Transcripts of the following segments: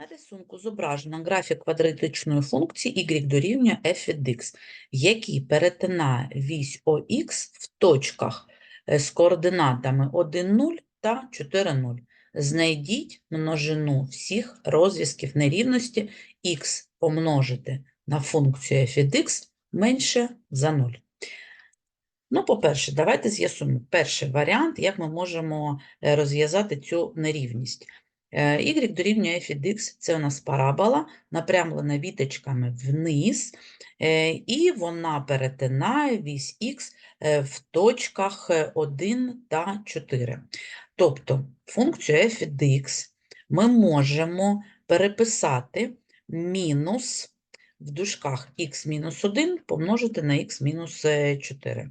На рисунку зображено графік квадратичної функції y дорівнює f від x, який перетинає вісь ОХ в точках е, з координатами 1, 0 та 4, 0. Знайдіть множину всіх розв'язків нерівності х помножити на функцію f від x менше за 0. Ну, по-перше, давайте з'ясуємо перший варіант, як ми можемо е, розв'язати цю нерівність. Е, Y дорівнює f від x – це у нас парабола, напрямлена віточками вниз, е, і вона перетинає вісь х е, в точках е, 1 та 4. Тобто функцію f від x ми можемо переписати мінус в дужках x-1 помножити на x мінус е, 4.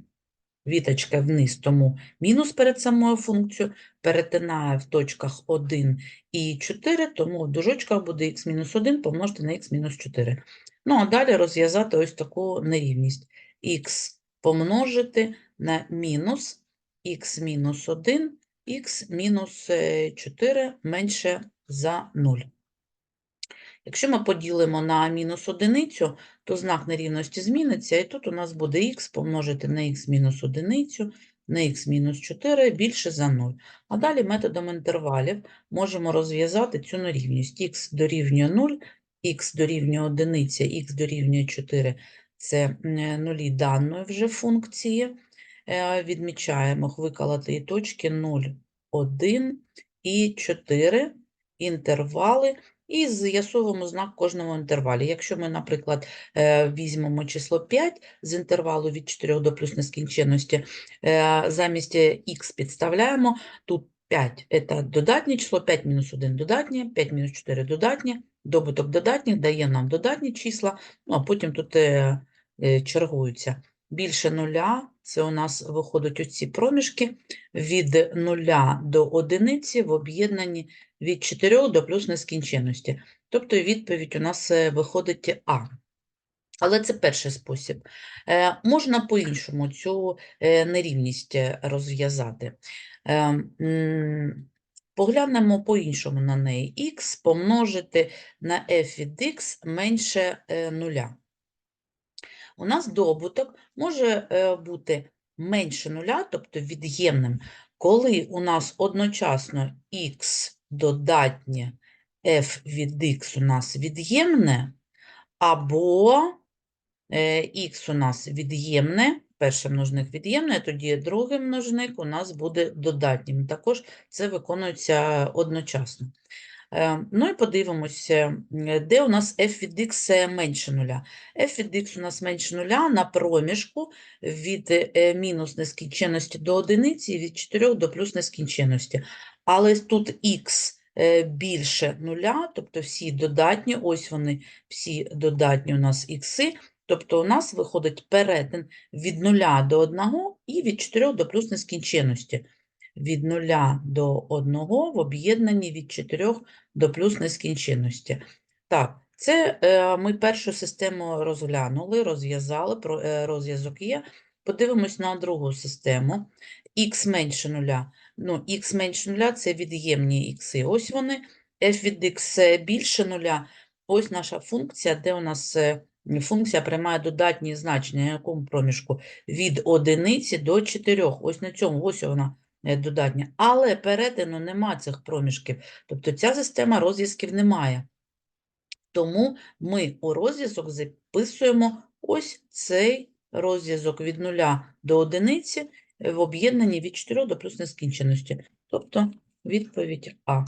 Віточка вниз, тому мінус перед самою функцією, перетинає в точках 1 і 4, тому в дужочках буде x мінус 1 помножити на x мінус 4. Ну, а далі розв'язати ось таку нерівність. x помножити на мінус x мінус 1, x мінус е, 4 менше за 0. Якщо ми поділимо на мінус одиницю, то знак нерівності зміниться, і тут у нас буде х помножити на х мінус одиницю, на х мінус 4 більше за 0. А далі методом інтервалів можемо розв'язати цю нерівність. х дорівнює 0, х дорівнює 1, х дорівнює 4 – це нулі даної вже функції. Е, Відмічаємо виколотої точки 0, 1 і 4 інтервали і з'ясовуємо знак кожному інтервалі. Якщо ми, наприклад, е, візьмемо число 5 з інтервалу від 4 до плюс нескінченності, е, замість х підставляємо, тут 5 – це додатнє число, 5 мінус 1 додатнє, 5 мінус 4 додатнє, добуток додатніх дає нам додатні числа, ну а потім тут е, е, чергуються. Більше нуля – це у нас виходять оці проміжки від нуля до одиниці в об'єднанні від 4 до плюс нескінченності. Тобто відповідь у нас е, виходить А. Але це перший спосіб. Е, Можна по-іншому цю е, нерівність розв'язати. Поглянемо по-іншому на неї. х помножити на f від x менше нуля. У нас добуток може е, бути менше нуля, тобто від'ємним, коли у нас одночасно х додатнє f від x у нас від'ємне, або е, х у нас від'ємне, перший множник від'ємне, тоді другий множник у нас буде додатнім. Також це виконується одночасно. Е, Ну і подивимося, де у нас f від x е, менше нуля. f від x у нас менше нуля на проміжку від е, мінус нескінченності до одиниці і від 4 до плюс нескінченності. Але тут x е, більше нуля, тобто всі додатні, ось вони всі додатні у нас ікси, тобто у нас виходить перетин від нуля до 1 і від 4 до плюс нескінченності. Від 0 до 1 в об'єднанні від 4 до плюс нескінченності. Так, це е, ми першу систему розглянули, розв'язали, е, розв'язок є. Подивимось на другу систему. х менше нуля. Ну, х менше нуля – це від'ємні ікси. Ось вони. f від x більше нуля. Ось наша функція, де у нас е, функція приймає додатні значення, на якому проміжку? Від одиниці до 4. Ось на цьому, ось вона додатня. Але перетину нема цих проміжків. Тобто ця система розв'язків немає. Тому ми у розв'язок записуємо ось цей розв'язок від 0 до 1 в об'єднанні від 4 до плюс нескінченості, Тобто відповідь А.